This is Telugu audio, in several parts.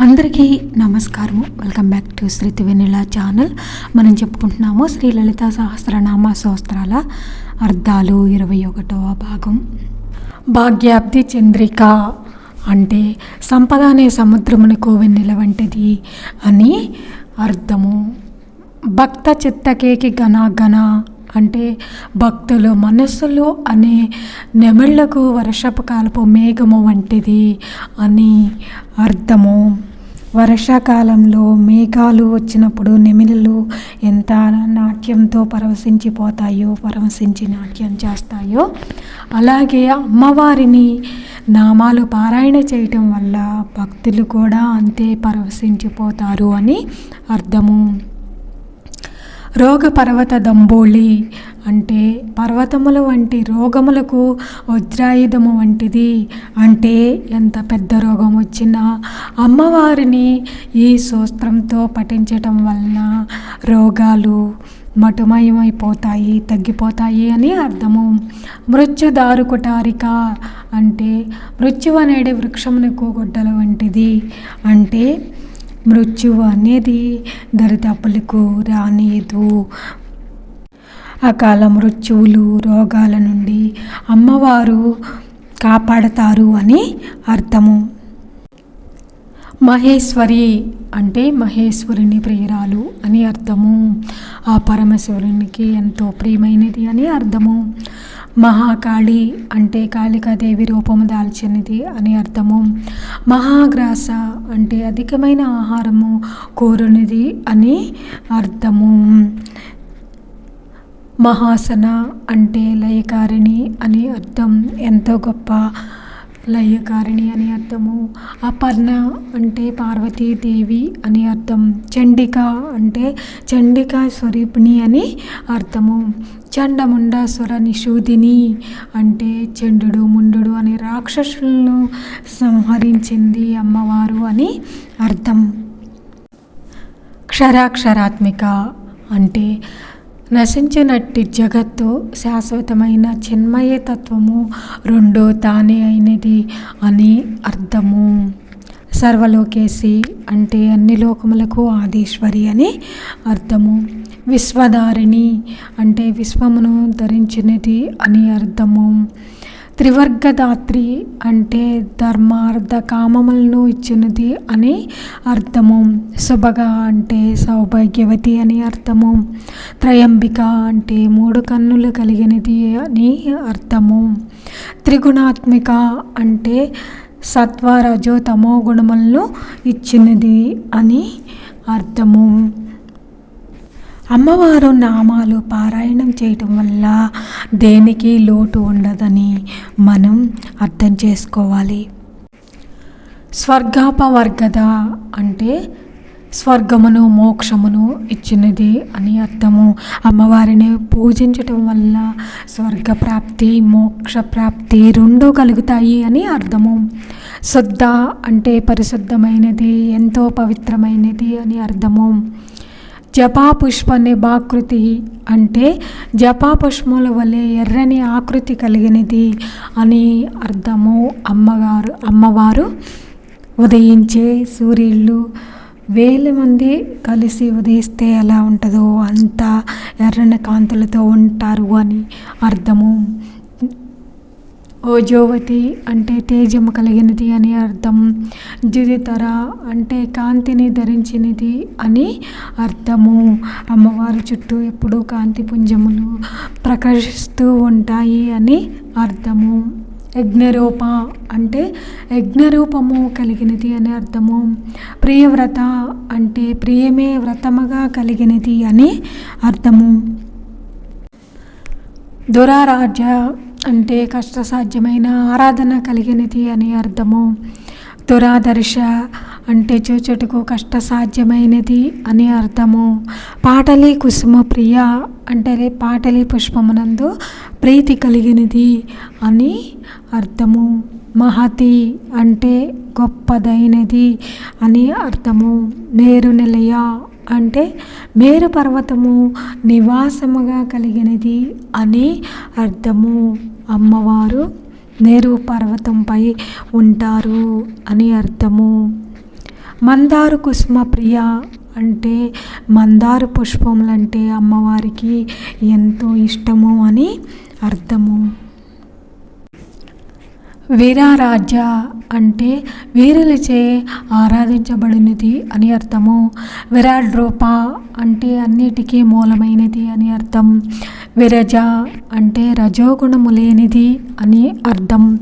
అందరికీ నమస్కారము. Welcome back to Sriti Vennela channel మనం చెప్పుకుంటున్నాము శ్రీ లలిత సహస్రనామ సహస్రాల అర్థాలు ఇరవై ఒకటవ భాగం. భాగ్యాబ్ది చంద్రిక అంటే సంపద అనే సముద్రముని వెన్నెల వంటిది అని అర్థము. భక్త చిత్తకేకి గణ గణ అంటే భక్తులు మనస్సులో అనే నెమళ్ళకు వర్షపు కాలపు మేఘము వంటిది అని అర్థము. వర్షాకాలంలో మేఘాలు వచ్చినప్పుడు నెమిళ్ళు ఎంత నాట్యంతో పరవశించిపోతాయో పరవశించి నాట్యం చేస్తాయో అలాగే అమ్మవారిని నామాలు పారాయణ చేయటం వల్ల భక్తులు కూడా అంతే పరవశించిపోతారు అని అర్థము. రోగ పర్వత దంబోళి అంటే పర్వతముల వంటి రోగములకు వజ్రాయుధము వంటిది. అంటే ఎంత పెద్ద రోగం వచ్చినా అమ్మవారిని ఈ సూస్త్రంతో పఠించటం వలన రోగాలు మటుమయమైపోతాయి తగ్గిపోతాయి అని అర్థము. మృత్యుదారు కుటారిక అంటే మృత్యు అనేది వృక్షమునకు గొడ్డల వంటిది. అంటే మృత్యువు అనేది దరిదాపులకు రానియదు. అకాల మృత్యువులు రోగాల నుండి అమ్మవారు కాపాడతారు అని అర్థము. మహేశ్వరి అంటే మహేశ్వరుని ప్రియురాలు అని అర్థము. ఆ పరమేశ్వరునికి ఎంతో ప్రియమైనది అని అర్థము. మహాకాళి అంటే కాళికాదేవి రూపము దాల్చినది అని అర్థము. మహాగ్రాస అంటే అధికమైన ఆహారము కోరునిది అని అర్థము. మహాసన అంటే లయకారిణి అని అర్థం. ఎంతో గొప్ప లయకారిణి అని అర్థము. అపర్ణ అంటే పార్వతీదేవి అని అర్థం. చండిక అంటే చండికా స్వరూపిణి అని అర్థము. చండముండాసుర నిషూదిని అంటే చండుడు ముండు అనే రాక్షసులను సంహరించింది అమ్మవారు అని అర్థం. క్షరాక్షరాత్మిక అంటే నశించినట్టి జగత్తు శాశ్వతమైన చిన్మయ తత్వము రెండో తానే అయినది అని అర్థము. సర్వలోకేసి అంటే అన్ని లోకములకు ఆదీశ్వరి అని అర్థము. విశ్వధారిణి అంటే విశ్వమును ధరించినది అని అర్థము. త్రివర్గదాత్రి అంటే ధర్మార్థ కామములను ఇచ్చినది అని అర్థము. శుభగ అంటే సౌభాగ్యవతి అని అర్థము. త్రయంబిక అంటే మూడు కన్నులు కలిగినది అని అర్థము. త్రిగుణాత్మిక అంటే సత్వ రజో తమో గుణములను ఇచ్చినది అని అర్థము. అమ్మవారు నామాలు పారాయణం చేయటం వల్ల దేనికి లోటు ఉండదని మనం అర్థం చేసుకోవాలి. స్వర్గాపవర్గద అంటే స్వర్గమును మోక్షమును ఇచ్చినది అని అర్థము. అమ్మవారిని పూజించటం వల్ల స్వర్గప్రాప్తి మోక్ష ప్రాప్తి రెండూ కలుగుతాయి అని అర్థము. శుద్ధ అంటే పరిశుద్ధమైనది ఎంతో పవిత్రమైనది అని అర్థము. జపాపుష్ప పుష్ప అంటే జపాపుష్పముల వలె ఎర్రని ఆకృతి కలిగినది అని అర్థము. అమ్మగారు అమ్మవారు ఉదయించే సూర్యుళ్ళు వేల మంది కలిసి ఉదయిస్తే ఎలా ఉంటుందో అంత ఎర్రని కాంతులతో ఉంటారు అని అర్థము. ఓజోవతి అంటే తేజము కలిగినది అని అర్థం. జుదితర అంటే కాంతిని ధరించినది అని అర్థము. అమ్మవారి చుట్టూ ఎప్పుడూ కాంతి పుంజములు ప్రకాశిస్తూ ఉంటాయి అని అర్థము. యజ్ఞరూప అంటే యజ్ఞరూపము కలిగినది అని అర్థము. ప్రియవ్రత అంటే ప్రియమే వ్రతముగా కలిగినది అని అర్థము. దురారాజ అంటే కష్టసాధ్యమైన ఆరాధన కలిగినది అని అర్థము. దురాదర్శ అంటే చూచుటకు కష్టసాధ్యమైనది అని అర్థము. పాటలి కుసుమ ప్రియ అంటే పాటలి పుష్పమునందు ప్రీతి కలిగినది అని అర్థము. మహతి అంటే గొప్పదైనది అని అర్థము. నేరు నిలయ అంటే మేరు పర్వతము నివాసముగా కలిగినది అని అర్థము. అమ్మవారు నేరు పర్వతంపై ఉంటారు అని అర్థము. మందారు కుసుమ ప్రియ అంటే మందారు పుష్పములంటే అమ్మవారికి ఎంతో ఇష్టము అని అర్థము. వీరారాజ్య అంటే వీరులచే ఆరాధించబడినది అని అర్థము. విరాట్ రూప అంటే అన్నిటికీ మూలమైనది అని అర్థం. విరజ అంటే రజోగుణము లేనిది అని అర్థం.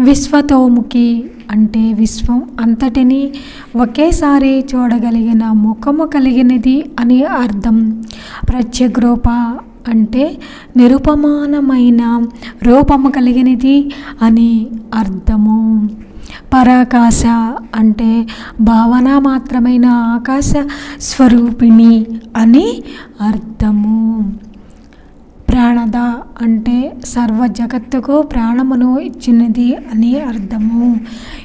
విశ్వతోముఖి అంటే విశ్వం అంతటిని ఒకేసారి చూడగలిగిన ముఖము కలిగినది అని అర్థం. ప్రత్యగ్రూప అంటే నిరుపమానమైన రూపము కలిగినది అని అర్థము. పరాకాశ అంటే భావన మాత్రమైన ఆకాశ స్వరూపిణి అని అర్థము. ప్రాణద అంటే సర్వ జగత్తుకు ప్రాణమును ఇచ్చినది అని అర్థము.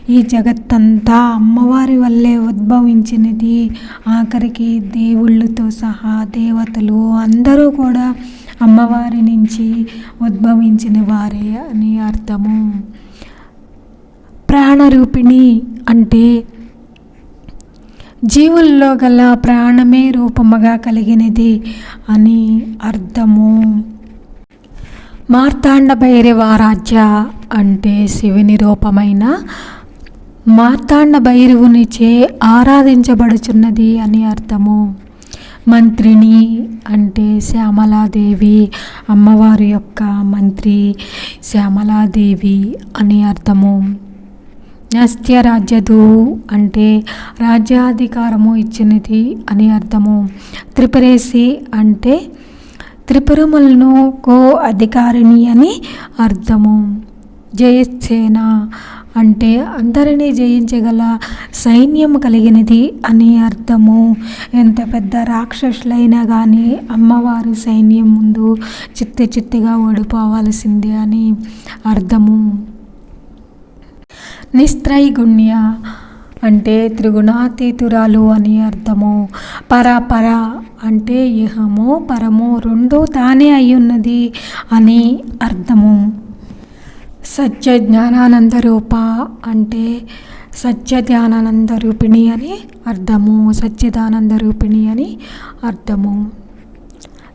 ఈ జగత్తంతా అమ్మవారి వల్లే ఉద్భవించినది. ఆఖరికి దేవుళ్ళతో సహా దేవతలు అందరూ కూడా అమ్మవారి నుంచి ఉద్భవించిన వారే అని అర్థము. ప్రాణరూపిణి అంటే జీవుల్లో గల ప్రాణమే రూపముగా కలిగినది అని అర్థము. మార్తాండ భైరవారాధ్య అంటే శివుని రూపమైన మార్తాండ భైరవునిచే ఆరాధించబడుచున్నది అని అర్థము. మంత్రిని అంటే శ్యామలాదేవి అమ్మవారి యొక్క మంత్రి శ్యామలాదేవి అని అర్థము. నస్త్య రాజ్యదు అంటే రాజ్యాధికారము ఇచ్చినది అని అర్థము. త్రిపురేసి అంటే త్రిపురములను కో అధికారిణి అని అర్థము. జయసేన అంటే అందరినీ జయించగల సైన్యం కలిగినది అని అర్థము. ఎంత పెద్ద రాక్షసులైనా కానీ అమ్మవారి సైన్యం ముందు చిత్త చిత్తగా ఓడిపోవాల్సిందే అని అర్థము. నిస్త్రైగుణ్య అంటే త్రిగుణాతీతురాలు అని అర్థము. పరాపర అంటే ఇహము పరము రెండో తానే అయ్యున్నది అని అర్థము. సత్య జ్ఞానానంద రూప అంటే సత్య ధ్యానానంద రూపిణి అని అర్థము సత్యదానంద రూపిణి అని అర్థము.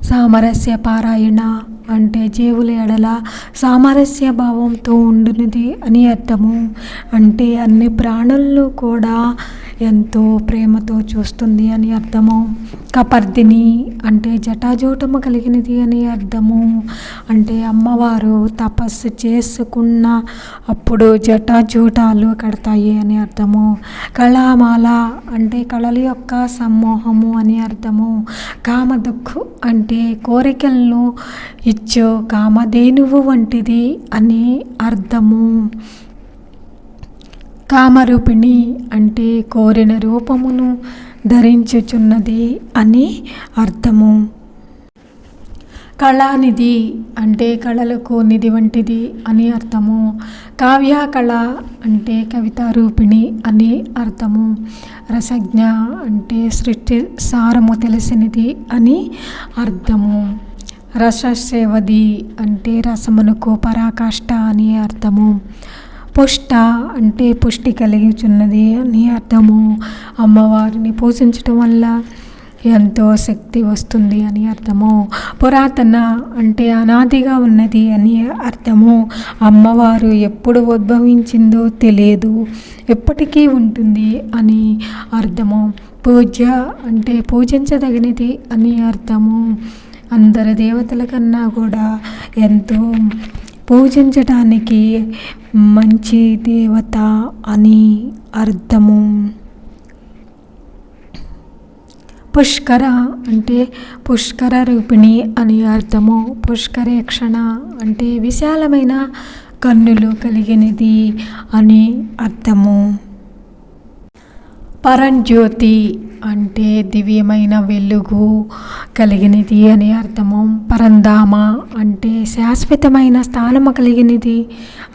సామరస్య పారాయణ అంటే జీవుల ఎడల సామరస్య భావంతో ఉండునది అని అర్థము. అంటే అన్ని ప్రాణుల్లో కూడా ఎంతో ప్రేమతో చూస్తుంది అని అర్థము. కపర్దిని అంటే జటాజోటము కలిగినది అని అర్థము. అంటే అమ్మవారు తపస్సు చేసుకున్న అప్పుడు జటాజూటాలు కడతాయి అని అర్థము. కళామాల అంటే కళల యొక్క సమ్మోహము అని అర్థము. కామదుక్కు అంటే కోరికలను ఇచ్చు కామధేనువు వంటిది అని అర్థము. కామరూపిణి అంటే కోరిన రూపమును ధరించుచున్నది అని అర్థము. కళానిధి అంటే కళలకు నిధి వంటిది అని అర్థము. కావ్య కళ అంటే కవితారూపిణి అని అర్థము. రసజ్ఞ అంటే సృష్టి సారము తెలిసినది అని అర్థము. రససేవది అంటే రసమునకు పరాకాష్ట అని అర్థము. పుష్ట అంటే పుష్టి కలిగిచున్నది అని అర్థము. అమ్మవారిని పూజించటం వల్ల ఎంతో శక్తి వస్తుంది అని అర్థము. పురాతన అంటే అనాదిగా ఉన్నది అని అర్థము. అమ్మవారు ఎప్పుడు ఉద్భవించిందో తెలియదు. ఎప్పటికీ ఉంటుంది అని అర్థము. పూజ అంటే పూజించదగినది అని అర్థము. అందరి దేవతల కన్నా కూడా ఎంతో పూజించటానికి మంచి దేవత అని అర్థము. పుష్కర అంటే పుష్కర రూపిణి అని అర్థము. పుష్కరేక్షణ అంటే విశాలమైన కన్నులు కలిగినది అని అర్థము. పరంజ్యోతి అంటే దివ్యమైన వెలుగు కలిగినది అని అర్థము. పరంధామ అంటే శాశ్వతమైన స్థానము కలిగినది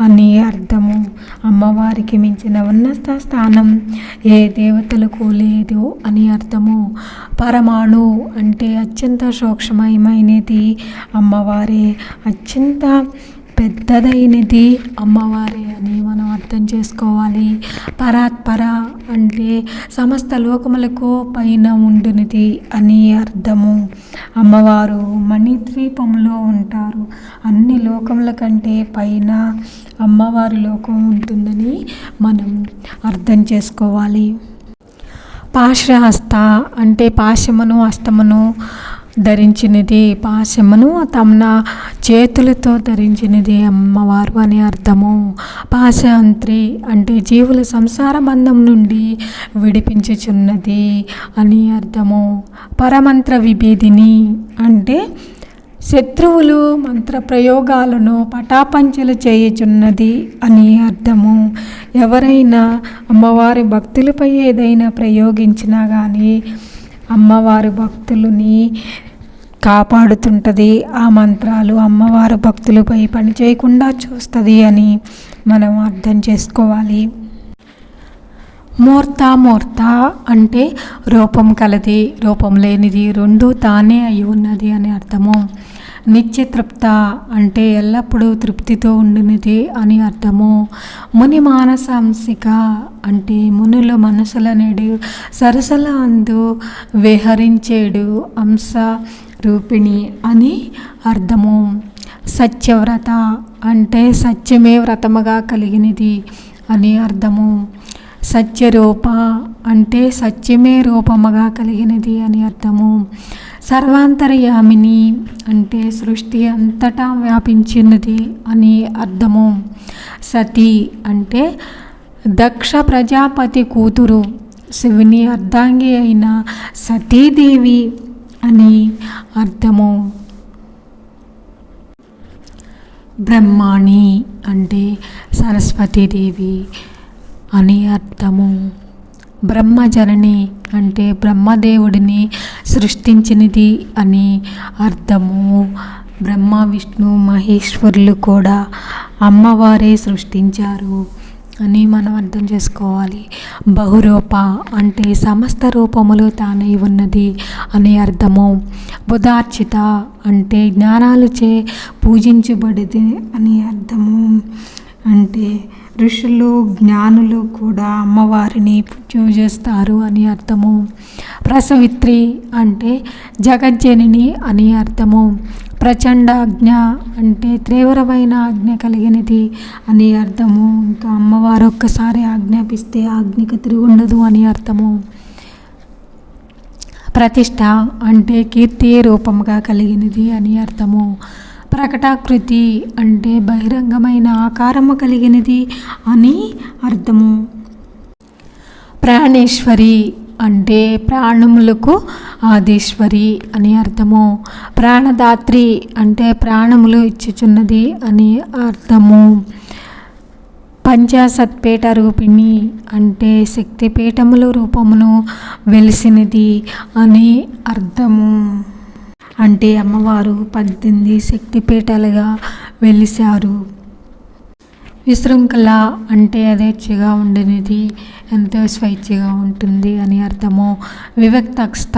అని అర్థము. అమ్మవారికి మించిన ఉన్నత స్థానం ఏ దేవతలకు లేదు అని అర్థము. పరమాణు అంటే అత్యంత సూక్ష్మమైనది. అమ్మవారే అత్యంత పెద్దదైనది అమ్మవారే అని మనం అర్థం చేసుకోవాలి. పరాత్పర అంటే సమస్త లోకములకు పైన ఉండునిది అని అర్థము. అమ్మవారు మణిద్వీపంలో ఉంటారు. అన్ని లోకముల కంటే పైన అమ్మవారి లోకం ఉంటుందని మనం అర్థం చేసుకోవాలి. పాశ్రహస్త అంటే పాశమును హస్తమును ధరించినది పాశమును తమ చేతులతో ధరించినది అమ్మవారు అని అర్థము. పాశాంత్రి అంటే జీవుల సంసార బంధం నుండి విడిపించుచున్నది అని అర్థము. పరమంత్ర విభేదిని అంటే శత్రువులు మంత్ర ప్రయోగాలను పటాపంచలు చేయుచున్నది అని అర్థము. ఎవరైనా అమ్మవారి భక్తులపై ఏదైనా ప్రయోగించినా కానీ అమ్మవారి భక్తులని కాపాడుతుంటుంది. ఆ మంత్రాలు అమ్మవారు భక్తులపై పని చేయకుండా చూస్తుంది అని మనం అర్థం చేసుకోవాలి. మూర్త మూర్త అంటే రూపం కలది రూపం లేనిది రెండు తానే అయి ఉన్నది అని అర్థము. నిత్య తృప్త అంటే ఎల్లప్పుడూ తృప్తితో ఉండినది అని అర్థము. ముని మానసాంసిక అంటే మునుల మనసులనేడు సరసల అందు విహరించేడు అంశ రూపిణి అని అర్థము. సత్యవ్రత అంటే సత్యమే వ్రతముగా కలిగినది అని అర్థము. సత్యరూప అంటే సత్యమే రూపముగా కలిగినది అని అర్థము. సర్వాంతర్యామిని అంటే సృష్టి అంతటా వ్యాపించినది అని అర్థము. సతీ అంటే దక్ష ప్రజాపతి కూతురు. శివుని అర్ధాంగి అయిన సతీదేవి అని అర్థము. బ్రహ్మాణి అంటే సరస్వతీదేవి అని అర్థము. బ్రహ్మజనని అంటే బ్రహ్మదేవుడిని సృష్టించినది అని అర్థము. బ్రహ్మ విష్ణు మహేశ్వరులు కూడా అమ్మవారే సృష్టించారు. అని మనం అర్థం చేసుకోవాలి. బహురూప అంటే సమస్త రూపములు తానై ఉన్నది అని అర్థము. బుధార్చిత అంటే జ్ఞానాలచే పూజించబడిది అని అర్థము. అంటే ఋషులు జ్ఞానులు కూడా అమ్మవారిని పూజిస్తారు అని అర్థము. ప్రసవిత్రి అంటే జగజ్జనిని అని అర్థము. ప్రచండ ఆజ్ఞ అంటే తీవ్రమైన ఆజ్ఞ కలిగినది అని అర్థము. ఇంకా అమ్మవారు ఒక్కసారి ఆజ్ఞాపిస్తే ఆజ్ఞకు తిరుగుండదు అని అర్థము. ప్రతిష్ట అంటే కీర్తి రూపముగా కలిగినది అని అర్థము. ప్రకటాకృతి అంటే బహిరంగమైన ఆకారము కలిగినది అని అర్థము. ప్రాణేశ్వరి అంటే ప్రాణములకు ఆదేశ్వరి అని అర్థము. ప్రాణదాత్రి అంటే ప్రాణములు ఇచ్చుచున్నది అని అర్థము. పంచాసత్పేట రూపిణి అంటే శక్తిపీఠముల రూపమును వెలిసినది అని అర్థము. అంటే అమ్మవారు పద్దెనిమిది శక్తిపీఠాలుగా వెలిశారు. విశృంఖల అంటే యథేచ్ఛగా ఉండనిది ఎంతో స్వేచ్ఛగా ఉంటుంది అని అర్థము. వివక్తస్థ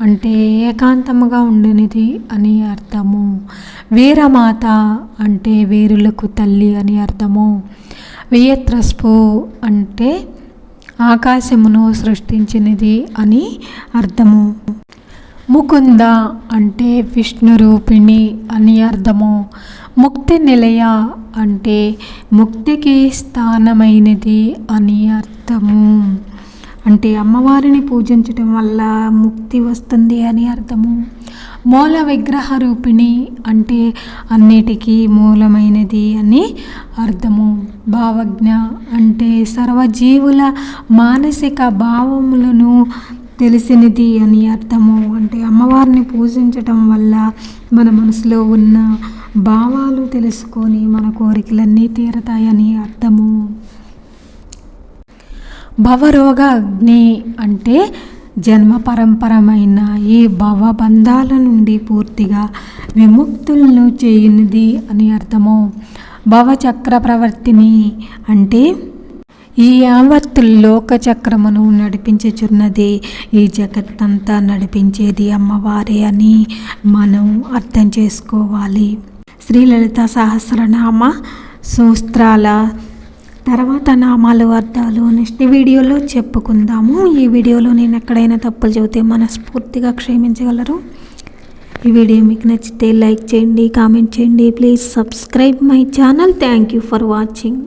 అంటే ఏకాంతముగా ఉండనిది అని అర్థము. వీరమాత అంటే వీరులకు తల్లి అని అర్థము. వియత్రస్పు అంటే ఆకాశమును సృష్టించినది అని అర్థము. ముకుంద అంటే విష్ణు రూపిణి అని అర్థము. ముక్తి నిలయ అంటే ముక్తికి స్థానమైనది అని అర్థము. అంటే అమ్మవారిని పూజించటం వల్ల ముక్తి వస్తుంది అని అర్థము. మూల విగ్రహ రూపిణి అంటే అన్నిటికీ మూలమైనది అని అర్థము. భావజ్ఞ అంటే సర్వజీవుల మానసిక భావములను తెలిసినది అని అర్థము. అంటే అమ్మవారిని పూజించటం వల్ల మన మనసులో ఉన్న భావాలు తెలుసుకొని మన కోరికలన్నీ తీరతాయని అర్థము. భవరోగ అగ్ని అంటే జన్మ పరంపరమైన ఈ భవబంధాల నుండి పూర్తిగా విముక్తులను చేయనిది అని అర్థము. భవచక్ర ప్రవర్తిని అంటే ఈ యావత్ లోక చక్రమును నడిపించుచున్నది ఈ జగత్తంతా నడిపించేది అమ్మవారే అని మనం అర్థం చేసుకోవాలి. శ్రీలలిత సహస్రనామ సూత్రాల తర్వాత నామాలు అర్థాలు నెక్స్ట్ వీడియోలో చెప్పుకుందాము. ఈ వీడియోలో నేను ఎక్కడైనా తప్పులు చెబితే మనస్ఫూర్తిగా క్షమించగలరు. ఈ వీడియో మీకు నచ్చితే లైక్ చేయండి కామెంట్ చేయండి. Please subscribe my channel. Thank you for watching.